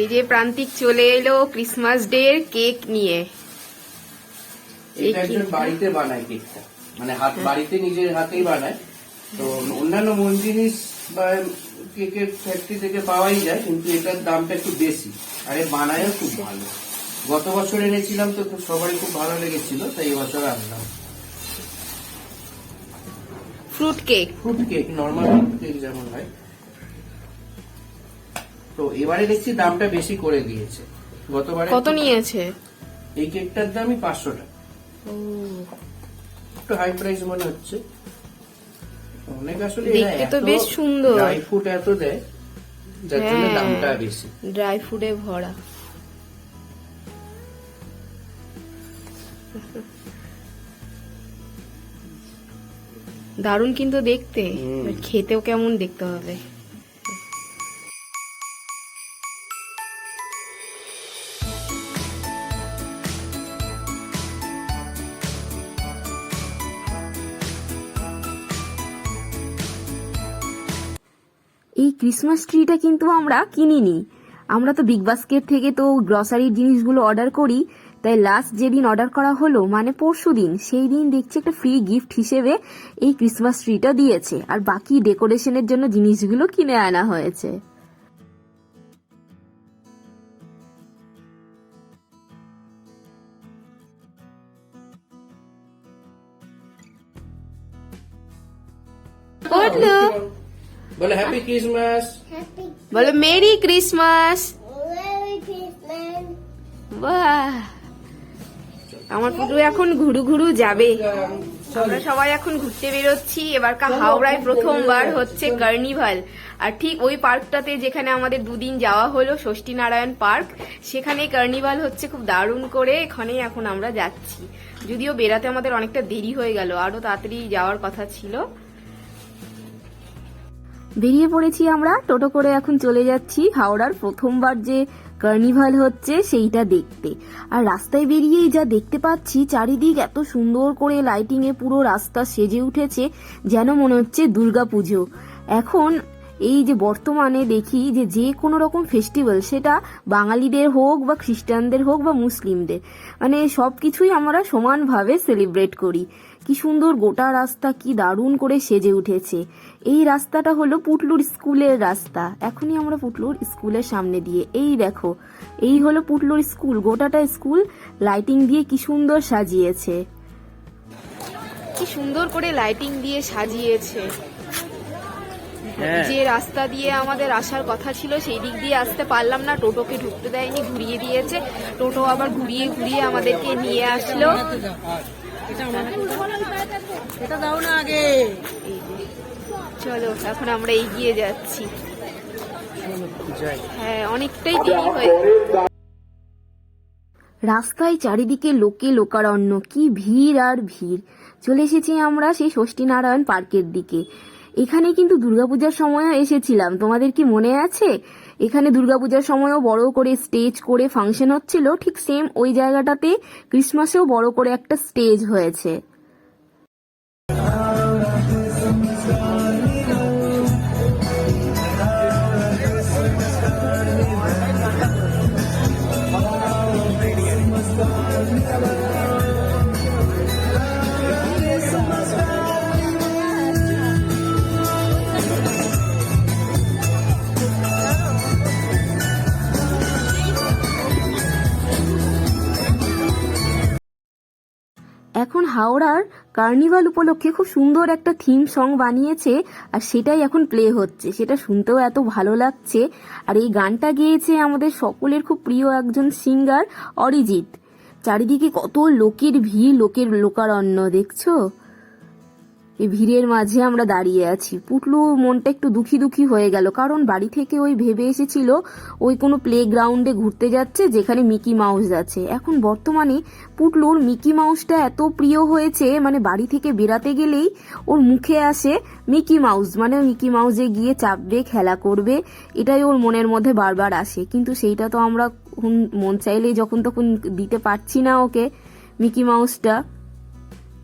এই যে প্রান্তিক চলে এলো ক্রিসমাস ডে এর কেক নিয়ে। বাড়িতে বানায় কেকটা। মানে হাত বাড়িতে নিজের হাতেই বানায়। তো অন্যান্য মন জিনিস বা কেকের ফ্যাক্টরি থেকে পাওয়াই যায় কিন্তু এটার দামটা একটু বেশি। আর এর বানায়ও খুব ভালো। গত বছর এনেছিলাম তো সবারই খুব ভালো লেগেছিল তাই এবছর আনলাম। Fruit cake fruit cake normal fruit cake যেমন হয়। তো এবারে দেখছি দামটা বেশি করে দিয়েছে। গতবারে কত নিয়েছে? এই কেকটার দামই পাঁচশো টাকা। একটু হাই প্রাইস মনে হচ্ছে। অনেক আসলে দেখতে তো বেশ সুন্দর। ড্রাই ফ্রুট এত দেয় যার জন্য হ্যাঁ। দামটা বেশি। ড্রাই ফ্রুটে ভরা। দারুণ কিন্তু দেখতে। খেতেও কেমন দেখতে হবে। এই ক্রিসমাস ট্রিটা কিন্তু আমরা কিনিনি। আমরা তো বিগ বাস্কেট থেকে তো গ্রসারির জিনিসগুলো অর্ডার করি, তাই লাস্ট যেদিন অর্ডার করা হলো মানে পরশু দিন, সেই দিন দেখছি একটা ফ্রি গিফট হিসেবে এই ক্রিসমাস ট্রিটা দিয়েছে, আর বাকি ডেকোরেশনের জন্য জিনিসগুলো কিনে আনা হয়েছে। বলে হ্যাপি ক্রিসমাস বলো মেরি ক্রিসমাস বাহ আমার পুরো এখন ঘুরু ঘুরু যাবে। আমরা সবাই এখন ঘুরতে বেরোচ্ছি। এবারকার হাওড়ায় প্রথমবার হচ্ছে কার্নিভাল। আর ঠিক ওই পার্কটাতে যেখানে আমাদের দুদিন যাওয়া হলো ষষ্ঠী নারায়ণ পার্ক সেখানে কার্নিভাল হচ্ছে খুব দারুণ করে। এখানে এখন আমরা যাচ্ছি। যদিও বেরাতে আমাদের অনেকটা দেরি হয়ে গেল। আরও তাড়াতাড়ি যাওয়ার কথা ছিল। বেরিয়ে পড়েছি আমরা। টোটো করে এখন চলে যাচ্ছি হাওড়ার প্রথমবার যে কার্নিভাল হচ্ছে সেইটা দেখতে। আর রাস্তায় বেরিয়েই যা দেখতে পাচ্ছি, চারিদিক এত সুন্দর করে লাইটিং এ পুরো রাস্তা সেজে উঠেছে, যেন মনে হচ্ছে দুর্গাপুজো। এখন এই যে বর্তমানে দেখি যে যে কোনো রকম ফেস্টিভ্যাল সেটা বাঙালিদের হোক বা খ্রিস্টানদের হোক বা মুসলিমদের মানে সব কিছুই আমরা সমানভাবে সেলিব্রেট করি। কি সুন্দর গোটা রাস্তা কি দারুণ করে সেজে উঠেছে। এই রাস্তাটা হলো পুটলুর স্কুলের রাস্তা। এখনই আমরা পুটলুর স্কুলের সামনে দিয়ে এই দেখো এই হলো পুটলুর স্কুল গোটাটা স্কুল লাইটিং দিয়ে কি সুন্দর সাজিয়েছে। কি সুন্দর করে লাইটিং দিয়ে সাজিয়েছে। হ্যাঁ। যে রাস্তা দিয়ে আমাদের আসার কথা ছিল সেই দিক দিয়ে আসতে পারলাম না। টোটোকে ঢুকতে দেয়নি ঘুরিয়ে দিয়েছে। টোটো আবার ঘুরিয়ে ঘুরিয়ে আমাদেরকে নিয়ে আসলো। এটা দাও না আগে। চলো, এখন আমরা এগিয়ে যাচ্ছি। হ্যাঁ অনেকটাই দেরি হয়ে রাস্তায় চারিদিকে লোকে লোকার লোকারণ্য, কি ভিড় আর ভিড়। চলে এসেছি আমরা সেই ষষ্ঠী নারায়ণ পার্কের দিকে। এখানে কিন্তু দুর্গাপূজার সময়ও এসেছিলাম। তোমাদের কি মনে আছে? এখানে দুর্গাপূজার সময়ও বড় করে স্টেজ করে ফাংশন হচ্ছিল, ঠিক সেম ওই জায়গাটাতে ক্রিসমাসেও বড় করে একটা স্টেজ হয়েছে। হাওড়ার কার্নিভাল উপলক্ষে খুব সুন্দর একটা থিম সং বানিয়েছে, আর সেটাই এখন প্লে হচ্ছে। সেটা শুনতেও এত ভালো লাগছে। আর এই গানটা গেয়েছে আমাদের সকলের খুব প্রিয় একজন সিঙ্গার অরিজিৎ। চারিদিকে কত লোকের ভিড়, লোকের লোকারণ্য, দেখছ? এই ভিড়ের মাঝে আমরা দাঁড়িয়ে আছি। পুটলু মনটা একটু দুঃখী দুঃখী হয়ে গেল, কারণ বাড়ি থেকে ওই ভেবে এসেছিল ওই কোনো প্লে গ্রাউন্ডে ঘুরতে যাচ্ছে যেখানে মিকি মাউস আছে। এখন বর্তমানে পুটলুর মিকি মাউসটা এত প্রিয় হয়েছে মানে বাড়ি থেকে বেরাতে গেলেই ওর মুখে আসে মিকি মাউস মানে মিকি মাউসে গিয়ে চাপবে খেলা করবে, এটাই ওর মনের মধ্যে বারবার আসে। কিন্তু সেইটা তো আমরা মন চাইলেই যখন তখন দিতে পারছি না ওকে মিকি মাউসটা।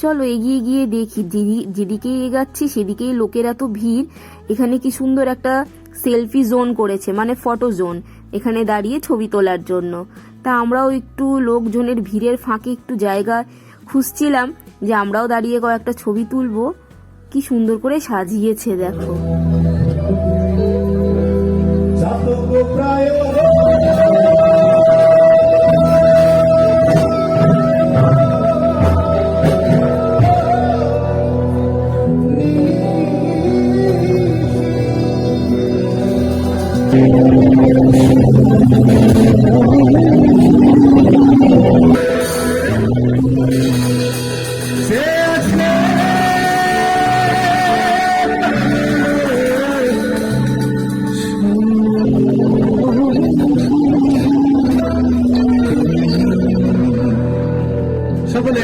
চলো এগিয়ে গিয়ে দেখি, যেদি- যেদিকেই এগাচ্ছি সেদিকেই লোকের এত ভিড়। এখানে কি সুন্দর একটা সেলফি জোন করেছে মানে ফটো জোন। এখানে দাঁড়িয়ে ছবি তোলার জন্য। তা আমরাও একটু লোকজনের ভিড়ের ফাঁকে একটু জায়গা খুঁজছিলাম যে আমরাও দাঁড়িয়ে কয়েকটা ছবি তুলবো। কি সুন্দর করে সাজিয়েছে, দেখো। সকলে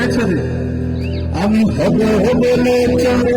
একসাথে। আমি হব বলে চলো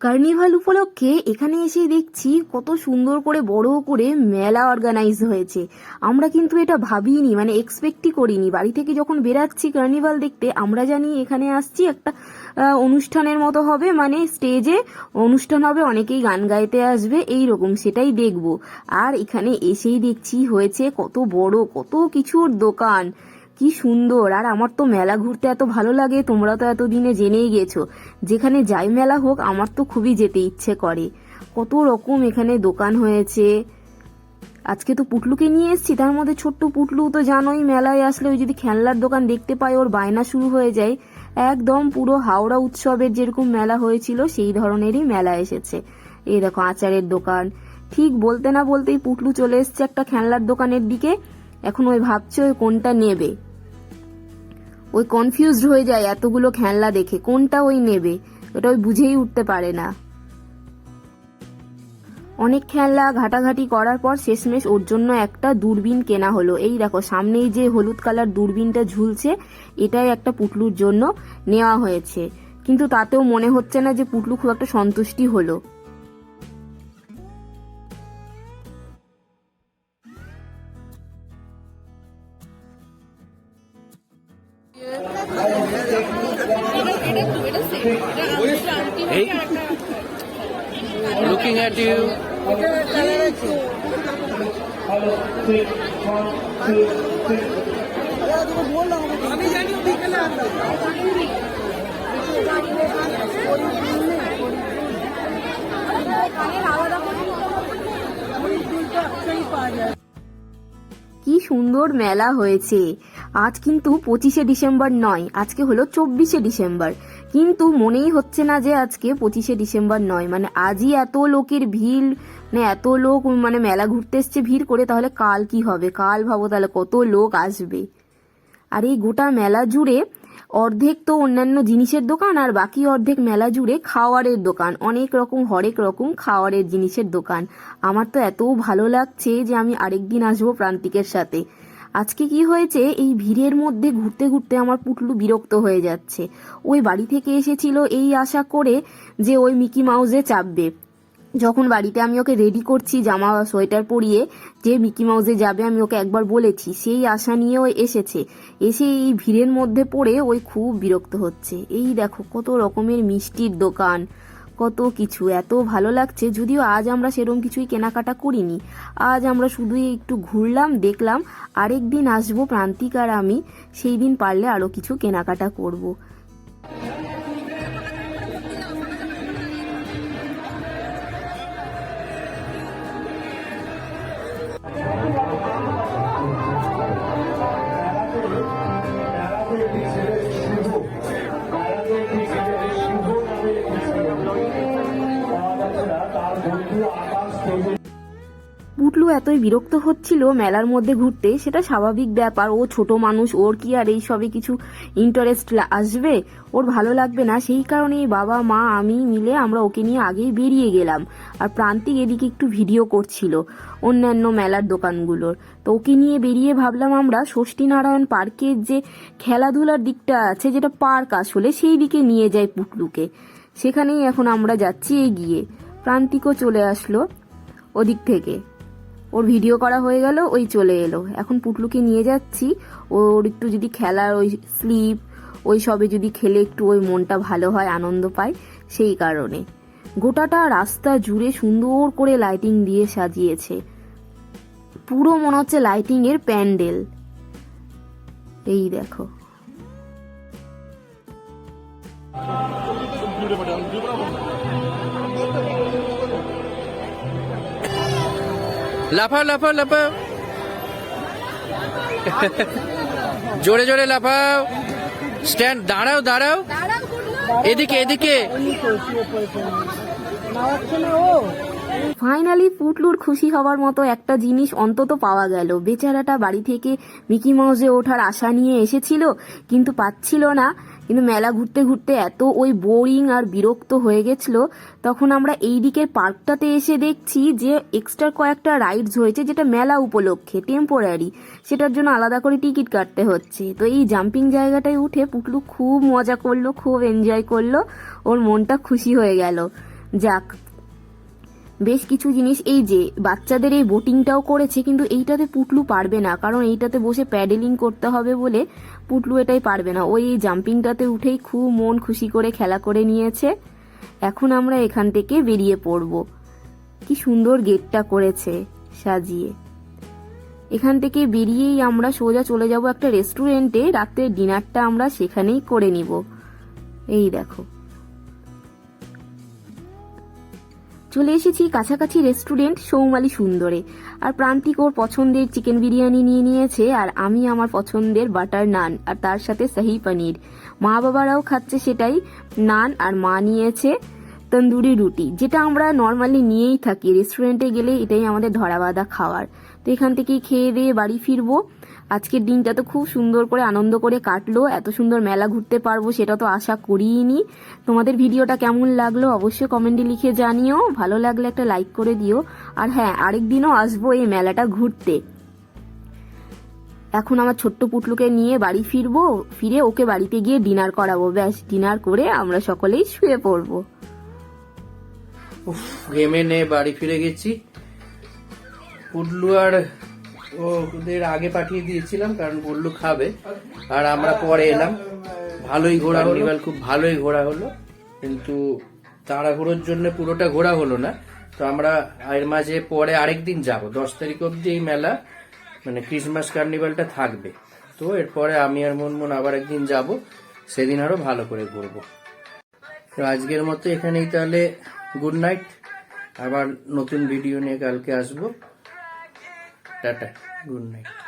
কার্নিভাল উপলক্ষে এখানে এসে দেখছি কত সুন্দর করে বড় করে মেলা অর্গানাইজ হয়েছে। আমরা কিন্তু এটা ভাবিনি মানে এক্সপেক্টই করিনি। বাড়ি থেকে যখন বেরাচ্ছি কার্নিভাল দেখতে, আমরা জানি এখানে আসছি একটা অনুষ্ঠানের মতো হবে মানে স্টেজে অনুষ্ঠান হবে, অনেকেই গান গাইতে আসবে এই রকম সেটাই দেখব। আর এখানে এসেই দেখছি হয়েছে কত বড়, কত কিছুর দোকান। কি সুন্দর। আর আমার তো মেলা ঘুরতে এত ভালো লাগে, তোমরা তো এতদিনে জেনেই গেছো। যেখানে যাই মেলা হোক, আমার তো খুবই যেতে ইচ্ছে করে। কত রকম এখানে দোকান হয়েছে। আজকে তো পুটলুকে নিয়ে এসেছি, তার মধ্যে ছোট্ট পুটলু তো জানোই, মেলায় আসলে ওই যদি খেলনার দোকান দেখতে পাই, ওর বায়না শুরু হয়ে যায়। একদম পুরো হাওড়া উৎসবের যেরকম মেলা হয়েছিল, সেই ধরনেরই মেলা এসেছে। এই দেখো, আচারের দোকান। ঠিক বলতে না বলতেই পুটলু চলে এসছে একটা খেলনার দোকানের দিকে। এখন ওই ভাবছে ওই কোনটা নেবে। ওই কনফিউজড হয়ে যায় এতগুলো খেলনা দেখে। কোনটা ওই নেবে? ওটা ওই বুঝেই উঠতে পারে না। অনেক খেলনা ঘাটাঘাটি করার পর শেষমেশ ওর জন্য একটা দূরবীন কেনা হলো। এই দেখো, সামনেই যে হলুদ কালার দূরবীনটা ঝুলছে, এটাই একটা পুটলুর জন্য নেওয়া হয়েছে। কিন্তু তাতেও মনে হচ্ছে না যে পুটলু খুব একটা সন্তুষ্টি হলো। এই লুকিং অ্যাট ইউ কি সুন্দর মেলা হয়েছে। আজ কিন্তু পঁচিশে ডিসেম্বর নয়, আজকে হলো চব্বিশে ডিসেম্বর। কিন্তু মনেই হচ্ছে না যে আজকে পঁচিশে ডিসেম্বর নয় মানে আজই এত লোকের ভিড় মানে এত লোক মানে মেলা ঘুরতে এসছে ভিড় করে, তাহলে কাল কি হবে? কাল ভাবো তাহলে কত লোক আসবে? আর এই গোটা মেলা জুড়ে অর্ধেক তো অন্যান্য জিনিসের দোকান, আর বাকি অর্ধেক মেলা জুড়ে খাওয়ারের দোকান। অনেক রকম, হরেক রকম খাওয়ারের জিনিসের দোকান। আমার তো এত ভালো লাগছে যে আমি আরেকদিন আসব প্রান্তিকের সাথে। আজকে কি হয়েছে? এই ভিড়ের মধ্যে ঘুরতে ঘুরতে আমার পুটলু বিরক্ত হয়ে যাচ্ছে। ওই বাড়ি থেকে এসেছিল এই আশা করে যে ওই মিকি মাউসে চাপবে। যখন বাড়িতে আমি ওকে রেডি করছি জামা, সোয়েটার পরিয়ে যে মিকি মাউসে যাবে, আমি ওকে একবার বলেছি। সেই আশা নিয়ে নিয়েও এসেছে। এসে এই ভিড়ের মধ্যে পড়ে ওই খুব বিরক্ত হচ্ছে। এই দেখো কত রকমের মিষ্টির দোকান। কত কিছু, এত ভালো লাগছে, যদিও আজ আমরা সেরম কিছুই কেনাকাটা করিনি আজ আমরা শুধুই একটু ঘুরলাম, দেখলাম আরেক দিন আসব প্রান্তিক আর আমি, সেই দিন পারলে আরও কিছু কেনাকাটা করব। এতই বিরক্ত হচ্ছিল মেলার মধ্যে ঘুরতে, সেটা স্বাভাবিক ব্যাপার। ও ছোট মানুষ, ওর কি আর এই সবে কিছু ইন্টারেস্ট আসবে? ওর ভালো লাগবে না। সেই কারণে বাবা, মা, আমি মিলে আমরা ওকে নিয়ে আগেই বেরিয়ে গেলাম। আর প্রান্তিক এদিকে একটু ভিডিও করছিল অন্যান্য মেলার দোকানগুলোর। তো ওকে নিয়ে বেরিয়ে ভাবলাম আমরা ষষ্ঠীনারায়ণ পার্কের যে খেলাধুলার দিকটা আছে, যেটা পার্ক আসলে, সেই দিকে নিয়ে যায় পুটলুকে। সেখানেই এখন আমরা যাচ্ছি এগিয়ে। প্রান্তিকও চলে আসলো ওদিক থেকে। ওর ভিডিও করা হয়ে গেল, ওই চলে এলো। এখন পুটলুকে নিয়ে যাচ্ছি। ওর একটু যদি খেলার ওই স্লিপ ওই সবে যদি খেলে একটু ওই মনটা ভালো হয়, আনন্দ পায়, সেই কারণে। গোটাটা রাস্তা জুড়ে সুন্দর করে লাইটিং দিয়ে সাজিয়েছে। পুরো মনে হচ্ছে লাইটিং এর প্যান্ডেল। এই দেখো। লাফাও লাফাও লাফাও। জোরে জোরে লাফাও। স্ট্যান্ড দাঁড়াও দাঁড়াও। এদিকে এদিকে। ফাইনালি পুটলুর খুশি হওয়ার মতো একটা জিনিস অন্তত পাওয়া গেল। বেচারাটা বাড়ি থেকে মিকি মাউসে ওঠার আশা নিয়ে এসেছিল, কিন্তু পাচ্ছিল না। কিন্তু মেলা ঘুরতে ঘুরতে এত ওই বোরিং আর বিরক্ত হয়ে গেছিল, তখন আমরা এই দিকের পার্কটাতে এসে দেখছি যে এক্সট্রা কয়েকটা রাইডস হয়েছে যেটা মেলা উপলক্ষে টেম্পোরারি সেটার জন্য আলাদা করে টিকিট কাটতে হচ্ছে। তো এই জাম্পিং জায়গাটায় উঠে পুটলু খুব মজা করল, খুব এনজয় করল, ওর মনটা খুশি হয়ে গেল। যাক, বেশ কিছু জিনিস, এই যে বাচ্চাদের এই বোটিংটাও করেছে, কিন্তু এইটাতে পুটলু পারবে না, কারণ এইটাতে বসে প্যাডেলিং করতে হবে বলে পুটলু এটাই পারবে না। ওই জাম্পিংটাতে উঠেই খুব মন খুশি করে খেলা করে নিয়েছে। এখন আমরা এখান থেকে বেরিয়ে পড়ব। কি সুন্দর গেটটা করেছে সাজিয়ে। এখান থেকে বেরিয়েই আমরা সোজা চলে যাব একটা রেস্টুরেন্টে রাত্রের ডিনারটা আমরা সেখানেই করে নিব। এই দেখো। চলে এসেছি কাছাকাছি রেস্টুরেন্ট সৌমালি সুন্দরে। আর প্রান্তিক ওর পছন্দের চিকেন বিরিয়ানি নিয়ে নিয়েছে, আর আমি আমার পছন্দের বাটার নান, আর তার সাথে শাহি পনির। মা বাবারাও খাচ্ছে সেটাই, নান আর মা নিয়েছে তন্দুরি রুটি, যেটা আমরা নর্মালি নিয়েই থাকি। রেস্টুরেন্টে গেলে এটাই আমাদের ধরা বাঁধা খাওয়ার। তো এখান থেকেই খেয়ে দিয়ে বাড়ি ফিরবো। আজকের দিনটা তো খুব সুন্দর করে, আনন্দ করে কাটলো। এত সুন্দর মেলা ঘুরতে পারব সেটা তো আশা করিনি তোমাদের ভিডিওটা কেমন লাগল অবশ্যই কমেন্টে লিখে জানিও। ভালো লাগলে একটা লাইক করে দিও। আর হ্যাঁ আরেক দিনও আসব এই মেলাটা ঘুরতে। এখন আমার ছোট্ট পুটলুকে নিয়ে বাড়ি ফিরবো। ফিরে ওকে বাড়িতে গিয়ে ডিনার করাবো। ব্যাস ডিনার করে আমরা সকলেই শুয়ে পড়ব। ঘেমে নে বাড়ি ফিরে গেছি। পুডলু আর ওদের আগে পাঠিয়ে দিয়েছিলাম কারণ পুডলু খাবে। আর আমরা পরে এলাম। ভালোই ঘোরা হলো। খুব ভালোই ঘোরা হলো। কিন্তু তাড়াহুড়োর জন্য পুরোটা ঘোরা হলো না। তো আমরা এর মাঝে পরে আরেকদিন যাব। দশ তারিখ অবধি এই মেলা মানে ক্রিসমাস কার্নিভালটা থাকবে। তো এরপরে আমি আর মনমন আবার একদিন যাব। সেদিন আরও ভালো করে ঘুরবো। তো আজকের মতো এখানেই তাহলে গুড নাইট। আবার নতুন ভিডিও নিয়ে কালকে আসব। Tata good night